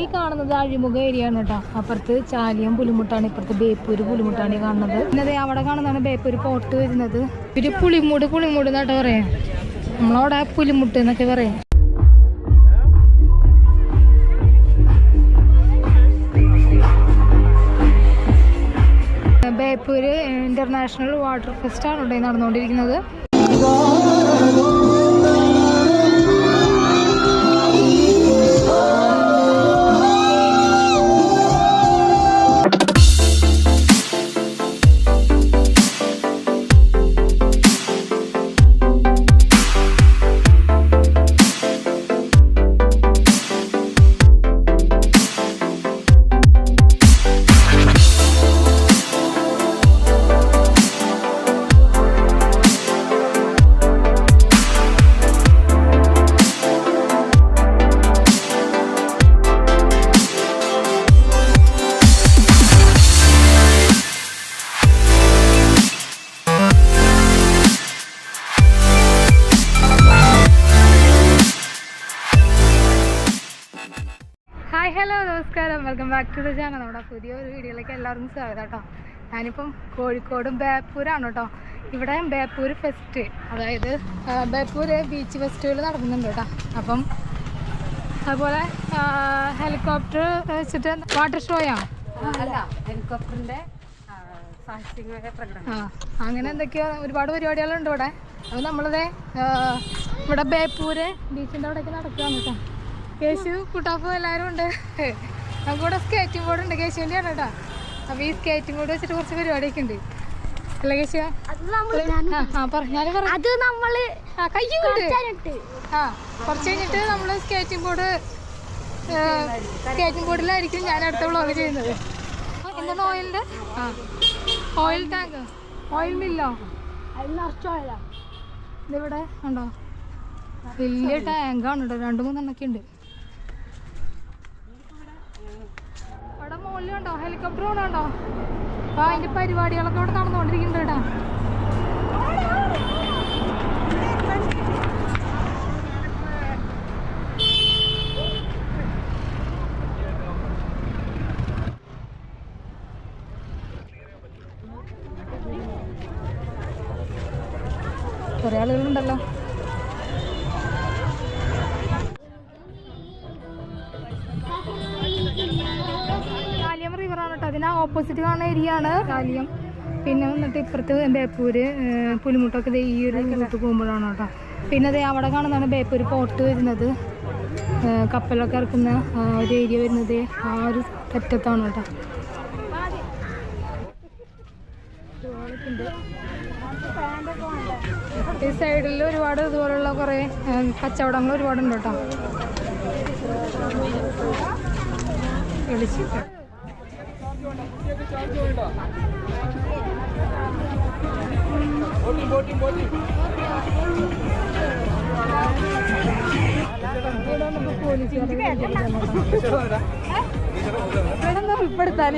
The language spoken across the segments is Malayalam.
ഈ കാണുന്നത് അഴിമുഖ ഏരിയ ആണ് കേട്ടോ. അപ്പുറത്ത് ചാലിയം പുലിമുട്ടാണ് ഇപ്പുറത്ത് ബേപ്പൂര് പുലിമുട്ടാണ് ഈ കാണുന്നത്. പിന്നെ അവിടെ കാണുന്നതാണ് ബേപ്പൂര് പോട്ട് വരുന്നത്. ഒരു പുളിമൂട് പുളിമൂട് എന്നാട്ടോ പറയാം. നമ്മളവിടെ പുലിമുട്ട് എന്നൊക്കെ പറയാം. ബേപ്പൂര് ഇന്റർനാഷണൽ വാട്ടർ ഫെസ്റ്റ് ആണ് ഇവിടെ നടന്നുകൊണ്ടിരിക്കുന്നത്. ബാക്ക് ടു ദ ചാനൽ നമ്മുടെ പുതിയൊരു വീഡിയോയിലേക്ക് എല്ലാവർക്കും സ്വാഗതം കേട്ടോ. ഞാനിപ്പം കോഴിക്കോടും ബേപ്പൂരാണ് കേട്ടോ. ഇവിടെ ബേപ്പൂർ ഫെസ്റ്റ് അതായത് ബേപ്പൂർ ബീച്ച് ഫെസ്റ്റിവൽ നടക്കുന്നുണ്ട് കേട്ടോ. അപ്പം അതുപോലെ ഹെലികോപ്റ്റർ വെച്ചിട്ട് വാട്ടർ ഷോയാണ് അല്ല പ്രകടനം. ആ അങ്ങനെ എന്തൊക്കെയോ ഒരുപാട് പരിപാടികളുണ്ട് ഇവിടെ. അത് ദേ ഇവിടെ ബേപ്പൂര് ബീച്ചിന്റെ അവിടെയൊക്കെ നടക്കുകയാണ് കേട്ടോ. കേശു കുട്ടാപ്പും എല്ലാവരും ഉണ്ട്. നമുക്കിവിടെ സ്കേറ്റിംഗ് ബോർഡ് ഉണ്ട്. കേശുവിന്റെ ആണ് കേട്ടോ അപ്പോൾ ഈ സ്കേറ്റിംഗ് ബോർഡ് വെച്ചിട്ട് കുറച്ച് പരിപാടിയൊക്കെ ഉണ്ട്. അല്ല കേശു? ആ പറഞ്ഞാലും അത് നമ്മൾ ആ കയ്യുണ്ട്. ആ കുറച്ച് കഴിഞ്ഞിട്ട് നമ്മൾ സ്കേറ്റിംഗ് ബോർഡ് സ്കേറ്റിംഗ് ബോർഡിലായിരിക്കും ഞാൻ അടുത്ത വ്ളോഗ് ചെയ്യുന്നത്. എന്താണ് ഓയിലിന്റെ ആ ഓയിൽ ടാങ്ക് ഓയിൽ മില്ലോ ഇതിവിടെ ഉണ്ടോ? വലിയ ടാങ്കാണ് കേട്ടോ രണ്ട് മൂന്നെണ്ണൊക്കെ ഉണ്ട്. അവിടെ ഹെലികോപ്റ്റർ ആ അതിന്റെ പരിപാടികളൊക്കെ ഇവിടെ നടന്നുകൊണ്ടിരിക്കുന്നുണ്ട് കേട്ടോ. അതിന് കാണുന്ന ഏരിയ ആണ് കാലിയം. പിന്നെ വന്നിട്ട് ഇപ്പുറത്ത് ബേപ്പൂര് പുലിമുട്ടൊക്കെ ദേ ഈ ഒരു റൂട്ട് പോകുമ്പോഴാണ് കേട്ടോ. പിന്നെ ദേ അവിടെ കാണുന്നതാണ് ബേപ്പൂര് പോർട്ട് വരുന്നത്. കപ്പലൊക്കെ ഇറക്കുന്ന ഒരു ഏരിയ വരുന്നത്. ആ ഒരു തെറ്റത്താണ് കേട്ടോ. ഈ സൈഡിൽ ഒരുപാട് ഇതുപോലുള്ള കുറേ കച്ചവടങ്ങൾ ഒരുപാടുണ്ട് കേട്ടോ. വിളിച്ചിട്ട്. ഉൾപ്പെടുത്താൽ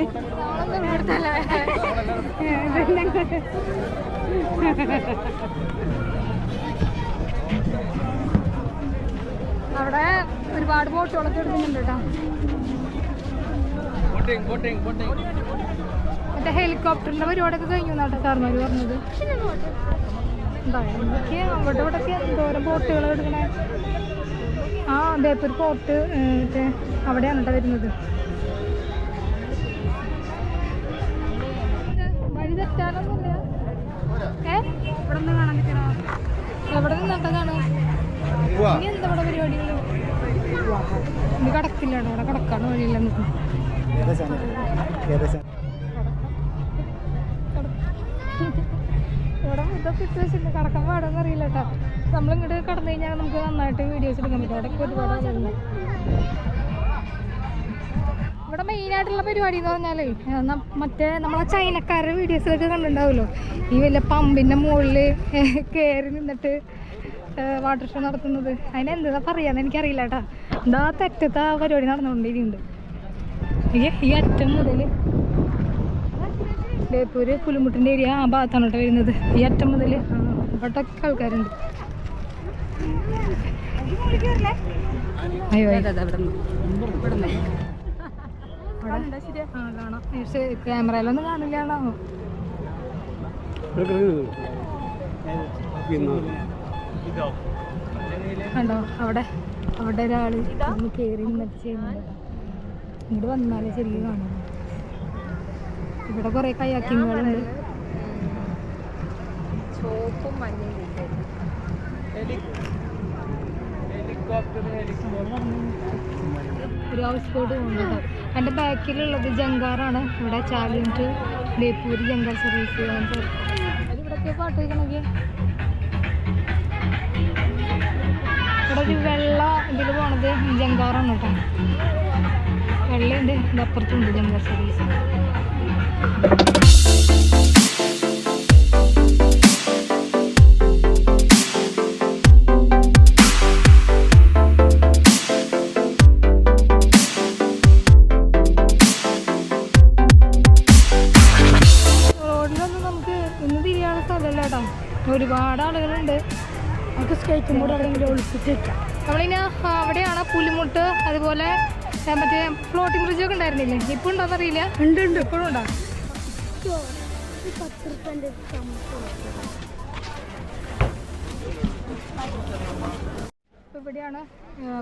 അവിടെ ഒരുപാട് ബോട്ടുകളൊക്കെ എടുക്കുന്നുണ്ട് കേട്ടോ. മറ്റേ ഹെലികോപ്റ്ററിന്റെ പരിപാടിയൊക്കെ കഴിഞ്ഞു എന്നാട്ടോ സാർമാര് പറഞ്ഞത്. എനിക്ക് അവിടെ ഇവിടെ എന്തോരം ബോട്ടുകൾ എടുക്കണേ? ആ ബേപ്പൂർ പോർട്ട് മറ്റേ അവിടെയാണ് കേട്ടോ വരുന്നത്. വഴി തെറ്റാനൊന്നുമില്ല. ഏ? ഇവിടെ നിന്ന് കാണാൻ പറ്റണോ എവിടെ നിന്നാട്ടോ കാണാൻ എന്താ ഇവിടെ ഇത് കടക്കില്ല അവിടെ കടക്കാണ് വഴിയില്ല ഇവിടെ ഇതൊക്കെ ഇട്ട് വെച്ചിട്ടുണ്ട് കടക്കാൻ പാടാന്ന് അറിയില്ല കേട്ടോ നമ്മളിങ്ങോട്ട് കടന്നു കഴിഞ്ഞാൽ നമുക്ക് നന്നായിട്ട് വീഡിയോസ് എടുക്കാൻ പറ്റും. അവിടെ ഒരുപാട് ഇവിടെ മെയിനായിട്ടുള്ള പരിപാടി എന്ന് പറഞ്ഞാലേ മറ്റേ നമ്മളെ ചൈനക്കാരുടെ വീഡിയോസിലൊക്കെ കണ്ടിട്ടുണ്ടാവുമല്ലോ? ഈ വലിയ പമ്പിന്റെ മുകളിൽ കയറി നിന്നിട്ട് വാട്ടർ ഷോ നടത്തുന്നത്. അതിനെന്താ പറയാന്ന് എനിക്കറിയില്ല കേട്ടോ എന്താ തെറ്റത്തെ പരിപാടി നടന്നുകൊണ്ടിരിക്കുന്നുണ്ട്. ഈ അറ്റം മുതൽ ബേപ്പൂര് പുലിമുട്ടിന്റെ ഏരിയ ആ ഭാഗത്താണ് കേട്ടോ വരുന്നത്. ഈ അറ്റം മുതൽ ഇവിടൊക്കെ ആൾക്കാരുണ്ട്. അയ്യോ പക്ഷേ ക്യാമറയിലൊന്നും കണ്ടോ? അവിടെ അവിടെ ഒരാൾ കയറി നിന്നിട്ട് ഇങ്ങോട്ട് വന്നാലേ ശരിക്കും കാണും ഇവിടെ കുറേ കയാക്കിങ്ങുകളുണ്ട്. മഞ്ഞയും ഒരു ഹൗസ് ബോട്ട് പോകുന്നുണ്ട് എന്റെ ബാക്കിലുള്ളത് ജങ്കാറാണ്. ഇവിടെ ചാലിയം ടു ബേപ്പൂര് ജങ്കാർ സർവീസ് പാട്ട് വയ്ക്കണമെങ്കിൽ ഇവിടെ ഒരു വെള്ള ഇതിൽ പോണത് ജങ്കാറാണ് കേട്ടോ. വെള്ളയുണ്ട്. ഇത് അപ്പുറത്തുണ്ട് ജങ്കാർ സർവീസ് ഒരുപാട് ആളുകളുണ്ട്. നമുക്ക് സ്കേറ്റും കൂടെ എവിടെയെങ്കിലും ഒളിപ്പിച്ച് വെക്കാം. നമ്മളിനി അവിടെയാണ് പുലിമുട്ട് അതുപോലെ മറ്റേ ഫ്ലോട്ടിംഗ് ബ്രിഡ്ജൊക്കെ ഉണ്ടായിരുന്നില്ലേ? ഇപ്പം ഉണ്ടോന്ന് അറിയില്ല ഉണ്ട് ഉണ്ട്. ഇപ്പോഴും ഉണ്ടോ ഇപ്പൊ ഇവിടെയാണ്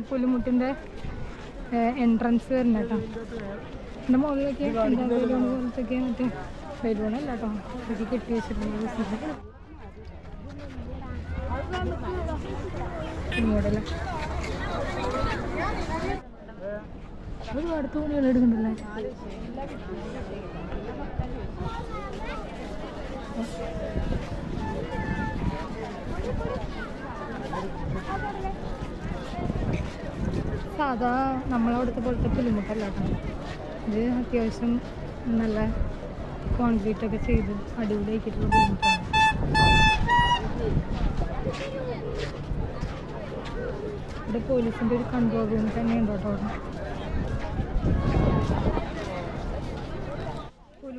പുലിമുട്ടിന്റെ എൻട്രൻസ് വരുന്നത് കേട്ടോ. എന്റെ മുകളിലേക്ക് ബലൂൺ പോലത്തൊക്കെ മറ്റേ ബലൂണല്ല കേട്ടോ എനിക്ക് കെട്ടി വെച്ചിട്ടുണ്ട് ഒരുപാട് തുണികൾ എടുക്കണ്ടല്ലേ? സാധാ നമ്മളവിടുത്തെ പോലത്തെ പുലിമുട്ടല്ല ഇത് അത്യാവശ്യം നല്ല കോൺക്രീറ്റ് ഒക്കെ ചെയ്ത് അടിപൊളിയാക്കിയിട്ടുള്ള പുലിമുട്ടാണ് ഇവിടെ പോലീസിന്റെ ഒരു കൺട്രോൾ റൂം തന്നെ ഉണ്ട് കേട്ടോ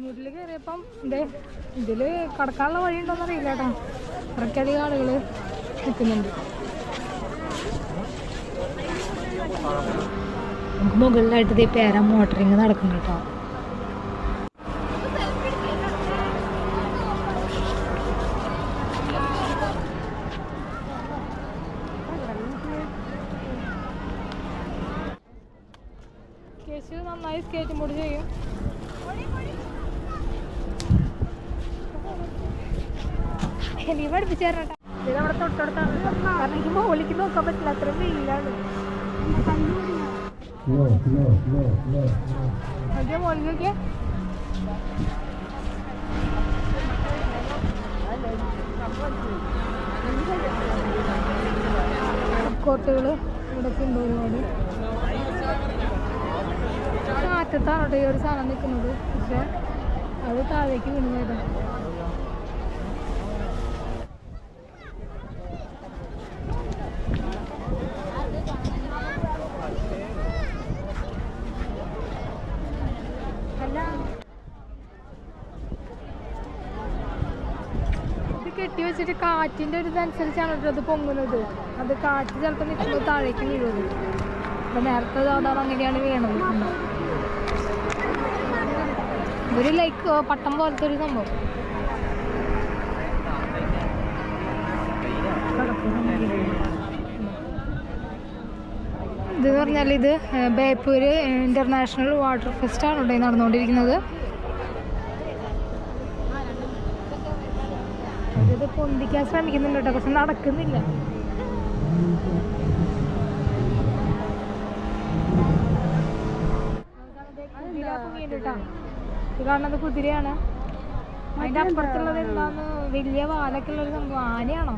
പുലിമുട്ടിൽ കയറിയപ്പം ഇതേ ഇതിൽ കടക്കാനുള്ള വഴി ഉണ്ടോന്ന് അറിയില്ല കേട്ടോ. അത്രയ്ക്കധികം ആളുകൾ നിൽക്കുന്നുണ്ട് നമുക്ക് മുകളിലായിട്ട് ഇതേ പേര മോട്ടറിങ് നടക്കുന്നു കേട്ടോ കേശു നന്നായി സ്കേറ്റും ബോർഡ് ചെയ്യും ഇനി പഠിപ്പിച്ചു തരണം കേട്ടോ ഇത് നമ്മുടെ തൊട്ടടുത്താണ് കാരണം എനിക്ക് മുകളിലേക്ക് നോക്കാൻ പറ്റില്ല അത്രയും വെയിലാണ്. അതെ മുകളിലേക്ക് കോട്ടുകൾ ഇവിടെ ഉണ്ട് ഒരുപാട് കാറ്റത്താണ് കേട്ടോ ഈ ഒരു സാധനം നിൽക്കുന്നത്. പക്ഷെ അത് താഴേക്ക് വീണത് അല്ല കെട്ടി വെച്ചിട്ട് കാറ്റിന്റെ ഒരു ഇതനുസരിച്ചാണ് അത് പൊങ്ങുന്നത്. അത് കാറ്റ് ചിലപ്പോൾ നിൽക്കുമ്പോൾ താഴേക്ക് വീഴുന്നത് അപ്പൊ നേരത്തെ അതാണ് അങ്ങനെയാണ് വീണത്. ഒരു ലൈക്ക് പട്ടം പോലത്തെ ഒരു സംഭവം. ഇതെന്ന് പറഞ്ഞാൽ ഇത് ബേപ്പൂര് ഇന്റർനാഷണൽ വാട്ടർ ഫെസ്റ്റാണ് ഇവിടെ നടന്നുകൊണ്ടിരിക്കുന്നത്. ഇത് പൊന്തിക്കാൻ ശ്രമിക്കുന്നുണ്ട് കേട്ടോ പക്ഷെ നടക്കുന്നില്ല. ഇത് കാണുന്നത് കുതിരയാണ്. അതിന്റെ അപ്പുറത്തുള്ളത് എന്താന്ന് വലിയ വാലൊക്കെ ഉള്ള ഒരു സംഭവം? ആനയാണോ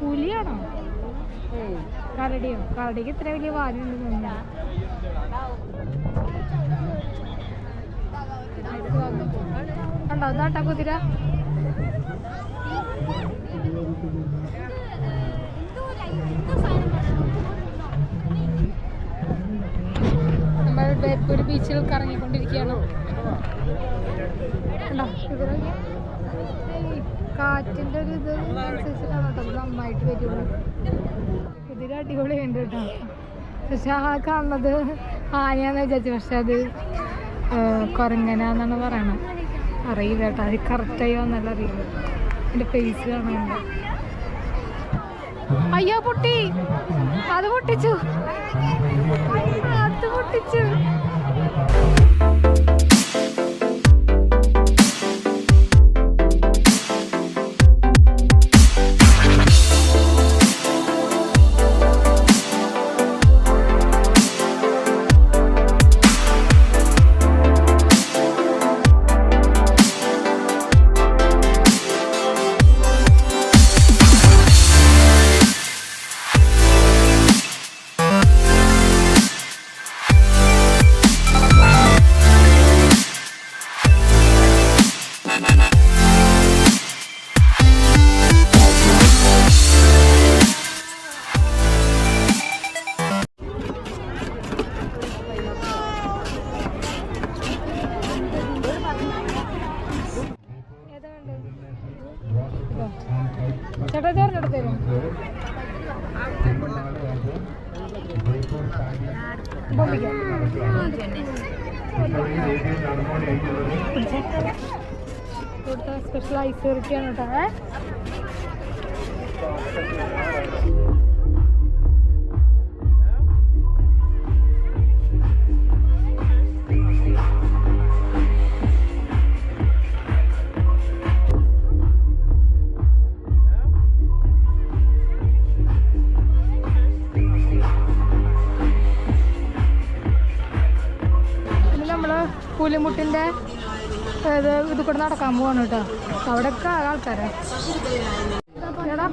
പുലിയാണോ കരടിയോ? കരടിക്ക് ഇത്ര വലിയ വാലുണ്ട് തോന്നുന്നു. കണ്ടോ? ഇതാട്ടാ കുതിര. നമ്മൾ ബേപ്പൂർ ബീച്ചിൽ കറങ്ങിക്കൊണ്ടിരിക്കുകയാണ്. കാറ്റിന്റെ ഒരു ഇത് അനുസരിച്ചിട്ടാണ് കേട്ടോ. ഇത് നന്നായിട്ട് വരുള്ളൂ. അടിപൊളിയുണ്ട് കേട്ടോ. പക്ഷെ ആ കാണുന്നത് ആനയാന്ന് വിചാരിച്ചു. പക്ഷെ അത് കുരങ്ങനാന്നാണ് പറയണത്. അറിയില്ല കേട്ടോ. അത് കറക്റ്റായോ എന്നല്ല അറിയില്ല. എന്റെ ഫേസ് കാണുന്നുണ്ട് അയ്യോ പൊട്ടി. അത് പൊട്ടിച്ചു. അത് പൊട്ടിച്ചു. കൂടെ നടക്കാൻ പോവാണ് കേട്ടോ. അവിടെയൊക്കെ ആൾക്കാരാ. എടാ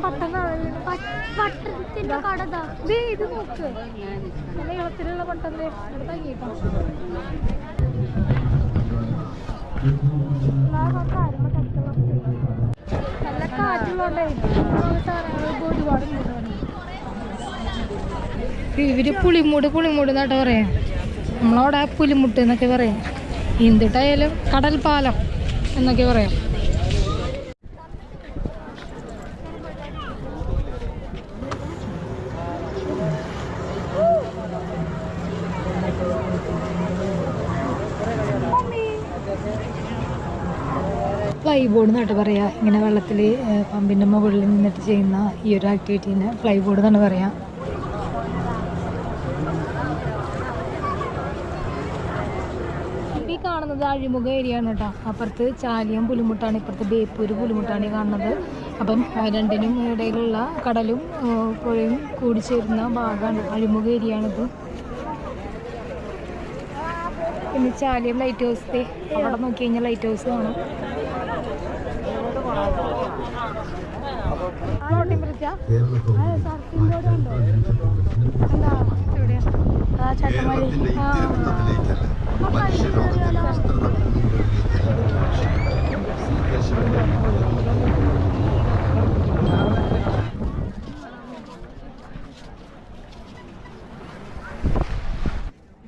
നോക്ക്. നല്ല ഇളത്തിലുള്ള ഇവർ പുളിമൂട് പുളിമൂട് എന്നിട്ട് പറയാ. നമ്മളവിടെ പുലിമുട്ട് എന്നൊക്കെ പറയാം. എന്തിട്ടായാലും കടൽ പാലം എന്നൊക്കെ പറയാം. ഫ്ലൈ ബോർഡ് എന്നാട്ട് പറയാ. ഇങ്ങനെ വെള്ളത്തിൽ പമ്പിന്റെ മുകളിൽ നിന്നിട്ട് ചെയ്യുന്ന ഈ ഒരു ആക്ടിവിറ്റീനെ ഫ്ലൈ ബോർഡ് എന്നാണ് പറയാ ഈ കാണുന്നത് അഴിമുഖ ഏരിയ ആണ് കേട്ടോ. അപ്പുറത്ത് ചാലിയം പുലിമുട്ടാണ് ഇപ്പുറത്ത് ബേപ്പൂര് പുലിമുട്ടാണ് കാണുന്നത്. അപ്പം രണ്ടിനും ഇടയിലുള്ള കടലും പുഴയും കൂടി ചേരുന്ന ഭാഗമാണ് അഴിമുഖ ഏരിയ ആണിത് പിന്നെ ചാലിയം ലൈറ്റ് ഹൗസ് അവിടെ നോക്കി കഴിഞ്ഞാൽ ലൈറ്റ് ഹൗസ് കാണും ആ? ആ,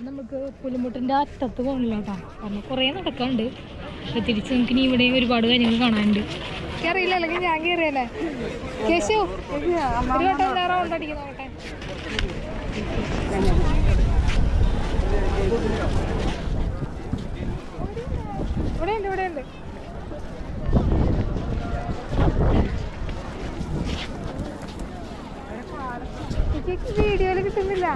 നമുക്ക് പുലിമുട്ടിന്റെ അറ്റത്ത് പോകണില്ല കാരണം കുറേ നടക്കാണ്ട് അപ്പോൾ തിരിച്ച് നമുക്ക് ഇനി ഇവിടെ ഒരുപാട് കാര്യങ്ങൾ കാണാനുണ്ട്. അറിയില്ല അല്ലെങ്കിൽ ഞാൻ കയറിയല്ലേ കേശു ഒരു വട്ടം വേറെ റൗണ്ട് അടിക്കുന്ന നോക്കട്ടെ. ഇവിടെ ഉണ്ട് ഇവിടെ ഉണ്ട് വീഡിയോയിൽ കിട്ടുന്നില്ല.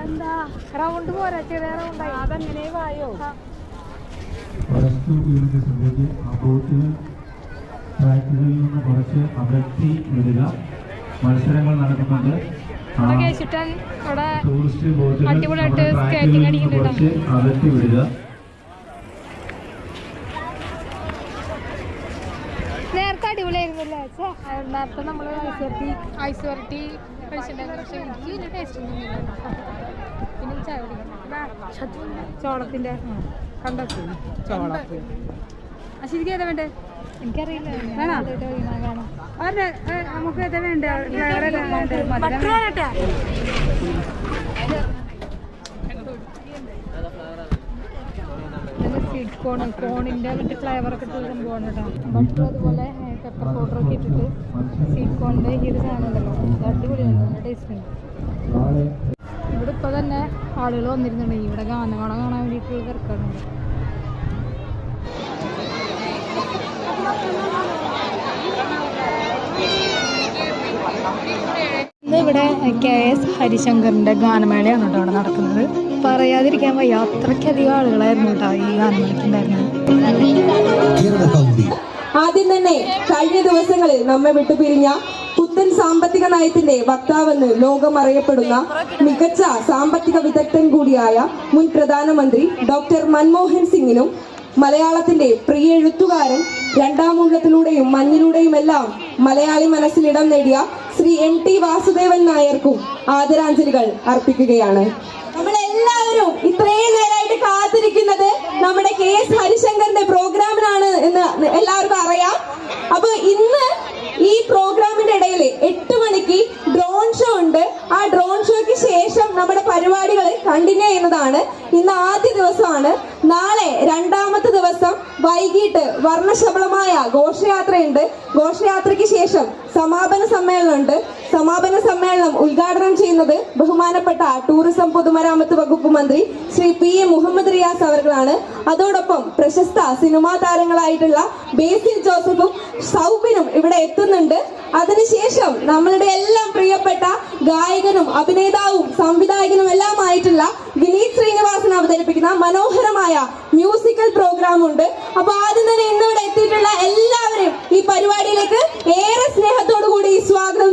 എന്താ? റൗണ്ട് പോരാ ചെറിയ റൗണ്ട് അതങ്ങനെ വായോ? ഫോറസ്റ്റ് യൂണിറ്റ് ശ്രദ്ധിച്ച് ആ ബോട്ടിന് ട്രാക്കുകളിൽ നിന്ന് കുറച്ച് അകറ്റി വിടുക. മത്സരങ്ങൾ നടക്കുന്നുണ്ട്. ടൂറിസ്റ്റ് ബോട്ടുകൾ കുറച്ച് അകറ്റി വിടുക നേരത്തെ അടിപൊളിയായിരുന്നല്ലേ ഛെ, ആ, നേരത്തെ നമ്മൾ ഐസ് വരട്ടി ഐസ് വരട്ടി കഴിച്ചിട്ടുണ്ടായിരുന്നു. പക്ഷെ എനിക്ക് വലിയ ടേസ്റ്റ് ഒന്നും ഇല്ല. കേട്ടോ. പിന്നെ ഈ ചായ കുടിക്കണം ചോളത്തിന്റെ കണ്ടോ? ശരിക്കും ഏതാ വേണ്ടേ? എനിക്കറിയില്ല. നമുക്ക് ഏതാ വേണ്ടേ? ഒക്കെ കോൺ കോണിന്റെ മറ്റേ ഫ്ലേവറൊക്കെ ഇട്ടുള്ള സംഭവമാണ് കേട്ടോ. ബട്ടർ അതുപോലെ പെപ്പർ പൗഡർ ഒക്കെ ഇട്ടിട്ട് സ്വീറ്റ് കോണിന്റെ ഈ ഒരു അടിപൊളിയാണ് നല്ല ടേസ്റ്റ് ഉണ്ട്. ഇവിടെ ഇപ്പോൾ തന്നെ ആളുകൾ വന്നിരുന്നുണ്ട്. ഇവിടെ ഗാനമേള കാണാൻ വേണ്ടിയിട്ടുള്ള തിരക്കാണ് ഇവിടെ. കെ എസ് ഹരിശങ്കറിന്റെ ഗാനമേളയാണ് കേട്ടോ അവിടെ നടക്കുന്നത്. പറയാതിരിക്കാൻ വയ്യ അത്രയ്ക്കധികം ആളുകളായിരുന്നു കേട്ടോ ഈ ഗാനമേളയ്ക്കുണ്ടായിരുന്നത് ആദ്യം തന്നെ കഴിഞ്ഞ ദിവസങ്ങളിൽ നമ്മെ വിട്ടുപിരിഞ്ഞ പുത്തൻ സാമ്പത്തിക നയത്തിന്റെ വക്താവെന്ന് ലോകം അറിയപ്പെടുന്ന മികച്ച സാമ്പത്തിക വിദഗ്ധൻ കൂടിയായ മുൻ പ്രധാനമന്ത്രി ഡോക്ടർ മൻമോഹൻ സിംഗിനും മലയാളത്തിന്റെ പ്രിയ എഴുത്തുകാരൻ രണ്ടാം ഊഴത്തിലൂടെയും മഞ്ഞിലൂടെയും എല്ലാം മലയാളി മനസ്സിൽ ഇടം നേടിയ ശ്രീ എൻ ടി വാസുദേവൻ നായർക്കും ആദരാഞ്ജലികൾ അർപ്പിക്കുകയാണ്. നമ്മളെല്ലാവരും ഇത്രയും നേരമായിട്ട് കാത്തിരിക്കുന്നത് നമ്മുടെ കെ എസ് ഹരിശങ്കറിന്റെ പ്രോഗ്രാമിനാണ് എന്ന് എല്ലാവർക്കും അറിയാം. അപ്പൊ ഇന്ന് ഈ പ്രോഗ്രാമിന്റെ ഇടയിൽ എട്ട് മണിക്ക് ഡ്രോൺ ഷോ ഉണ്ട്. ആ ഡ്രോൺ ഷോയ്ക്ക് ശേഷം നമ്മുടെ പരിപാടികൾ കണ്ടിന്യൂ ചെയ്യുന്നതാണ്. ഇന്ന് ആദ്യ ദിവസമാണ്. നാളെ രണ്ടാമത്തെ ദിവസം വൈകിട്ട് വർണശബളമായ ഘോഷയാത്രയുണ്ട്. ഘോഷയാത്രയ്ക്ക് ശേഷം സമാപന സമ്മേളനമുണ്ട്. സമാപന സമ്മേളനം ഉദ്ഘാടനം ചെയ്യുന്നത് ബഹുമാനപ്പെട്ട ടൂറിസം പൊതുമരാമത്ത് വകുപ്പ് മന്ത്രി ശ്രീ പി എ മുഹമ്മദ് റിയാസ് അവർകളാണ് അതോടൊപ്പം പ്രശസ്ത സിനിമാ താരങ്ങളായിട്ടുള്ള ബേസിൽ ജോസഫും സൗബിനും ഇവിടെ എത്തുന്നുണ്ട്. അതിനുശേഷം നമ്മളുടെ എല്ലാം പ്രിയപ്പെട്ട ഗായകനും അഭിനേതാവും സംവിധായകനും എല്ലാം ആയിട്ടുള്ള വിനീത് ശ്രീനിവാസൻ അവതരിപ്പിക്കുന്ന മനോഹരമായ മ്യൂസിക്കൽ പ്രോഗ്രാം ഉണ്ട് അപ്പൊ ആദ്യം തന്നെ ഇന്നിവിടെ എത്തിയിട്ടുള്ള എല്ലാവരും ഈ പരിപാടിയിലേക്ക് ഏറെ സ്നേഹത്തോടു കൂടി സ്വാഗതം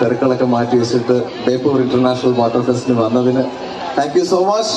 തിരക്കുകളൊക്കെ മാറ്റി വെച്ചിട്ട് ബേപ്പൂർ ഇന്റർനാഷണൽ വാട്ടർ ഫെസ്റ്റിന് വന്നതിന് താങ്ക് യു സോ മച്ച്